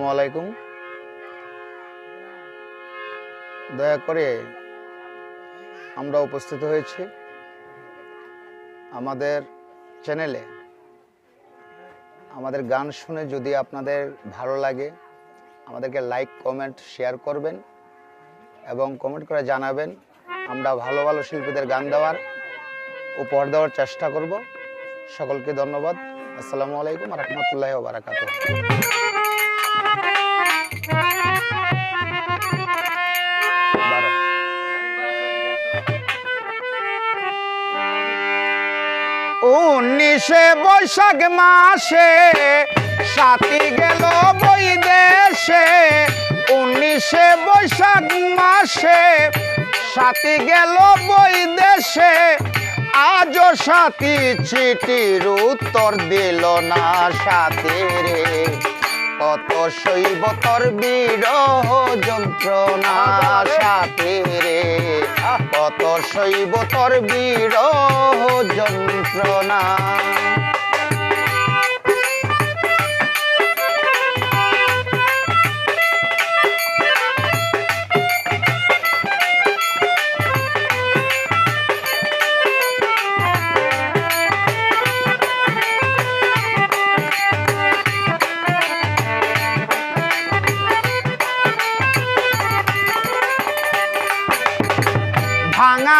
আসসালামু আলাইকুম। দয়া করে আমরা উপস্থিত হয়েছি আমাদের চ্যানেলে। আমাদের গান শুনে যদি আপনাদের ভালো লাগে, আমাদেরকে লাইক, কমেন্ট, শেয়ার করবেন এবং কমেন্ট করে জানাবেন, আমরা ভালো ভালো শিল্পীদের গান দেওয়ার উপহার দেওয়ার চেষ্টা করব। সকলকে ধন্যবাদ। আসসালামু আলাইকুম রহমতুল্লাহ বারাকাত উনিশে বৈশাখ মাসে সাথী গেল বই দেশে। উনিশে বৈশাখ মাসে সাথী গেল বই দেশে। আজও সাথী চিঠির উত্তর দিল না সাথী রে কত শৈব তোর বিরহ যন্ত্রণা সাথে রে। কত শৈব তোর বিরহ যন্ত্রণা।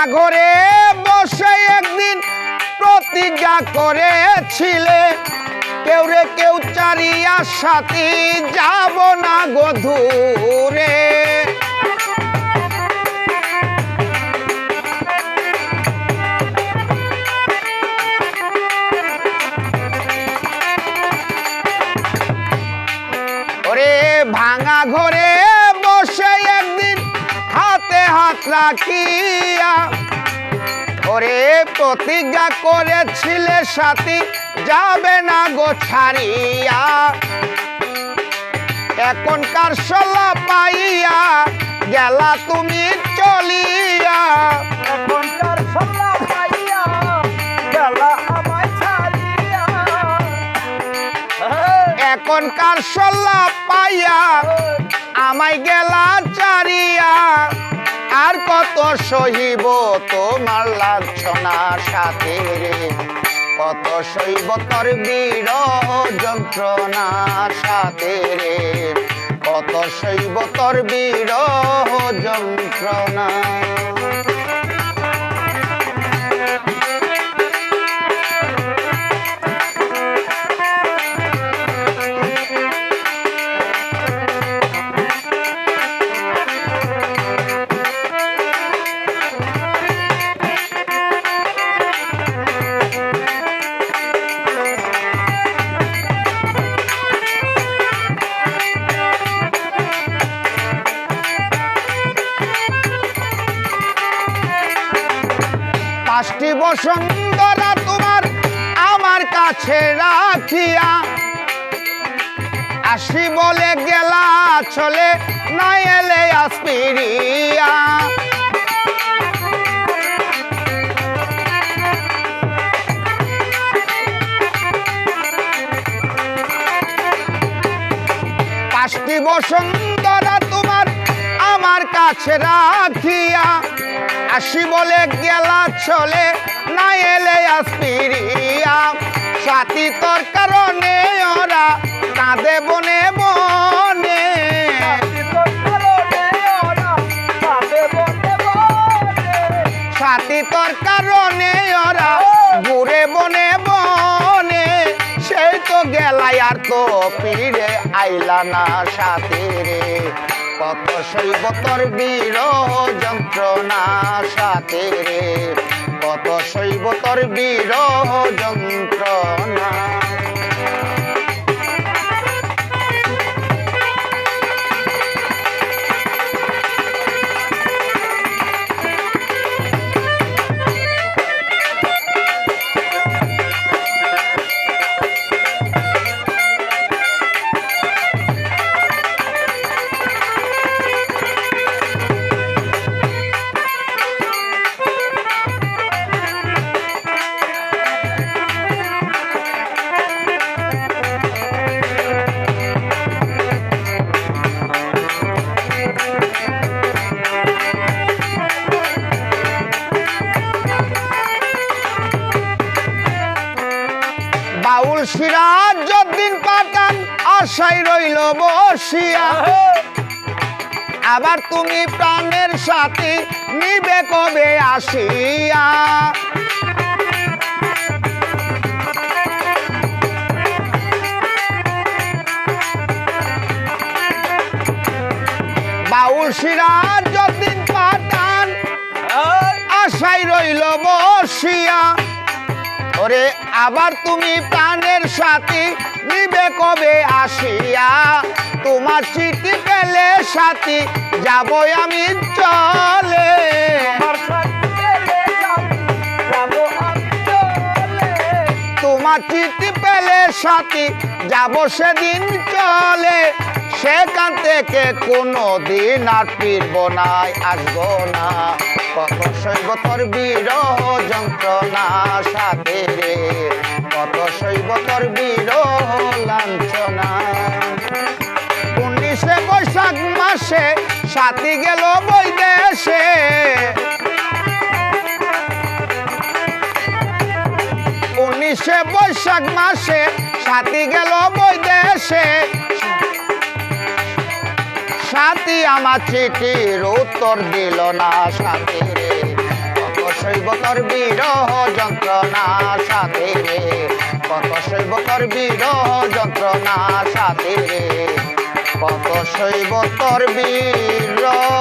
ঘরে বসে একদিন প্রতিজ্ঞা করেছিলে। কেউ রে কেউ চারিয়া সাথী যাব না গধুরে রাখিয়া ওরে প্রতিজ্ঞা করেছিলে সাথী, যাবে না গো ছাড়িয়া। এখনকার সলা পাইয়া গেলা তুমি চলিয়া। এখনকার সল্লা পাইয়া গেলা আমায় ছাড়িয়া। এখনকার সল্লা পাইয়া আমায় গেলা চারিয়া কত সহিব তোমার লাঞ্ছনা সাথে রে? কত সহিব তোর বিরহ যন্ত্রণা সাথে রে? কত সহিব তোর বিরহ যন্ত্রণা? বসন্তরা তোমার আমার কাছে রাখিয়া। আসি বলে গেলা চলে না এলে আসপিরিয়া। পাঁচটি বসন্তরা তোমার আমার কাছে রাখিয়া। আসি বলে গেলা চলে এলে আসপিরিয়া সাথী তোর কারণে ওরা কাঁদে বনে বনে। সাথী তোর কারণে ওরা ঘুরে বনে বনে। সেই তো গেলাই আর তো ফিরে আইলা না সাথী রে। কত শৈব তোর বিরহ যন্ত্রণা সাথে রে। কত শৈব তোর বিরহ যন্ত্রণা। সিরাজ যদ্দিন পাঠান আশাই রইল বসিয়া। আবার তুমি প্রাণের সাথে নিবে কবে আসিয়া? বাউল সিরাজ যদ্দিন পাঠান আশাই রইল বসিয়া। ওরে আবার তুমি প্রাণের সাথী নিবে কবে আসিয়া? তোমার চিঠি পেলে সাথী যাব আমি চলে। তোমার চিঠি পেলে সাথী যাব সেদিন চলে। সেখান থেকে কোনো দিন আর ফিরব না, আসব না। কত শৈব তোর বিরহ যন্ত্রণা সাথে রে, কত শৈব তোর বিরহ লাঞ্ছনা। উনিশে বৈশাখ মাসে সাথী গেল বৈদেশে উনিশে বৈশাখ মাসে সাথী গেল বৈদেশে সাথী আমার চিঠির উত্তর দিল না সাথে রে। কত শৈব তোর বিরহ যন্ত্রণা সাথে রে। কত শৈব তোর বিরহ যন্ত্রণা সাথে রে। কত শৈব তোর বিরহ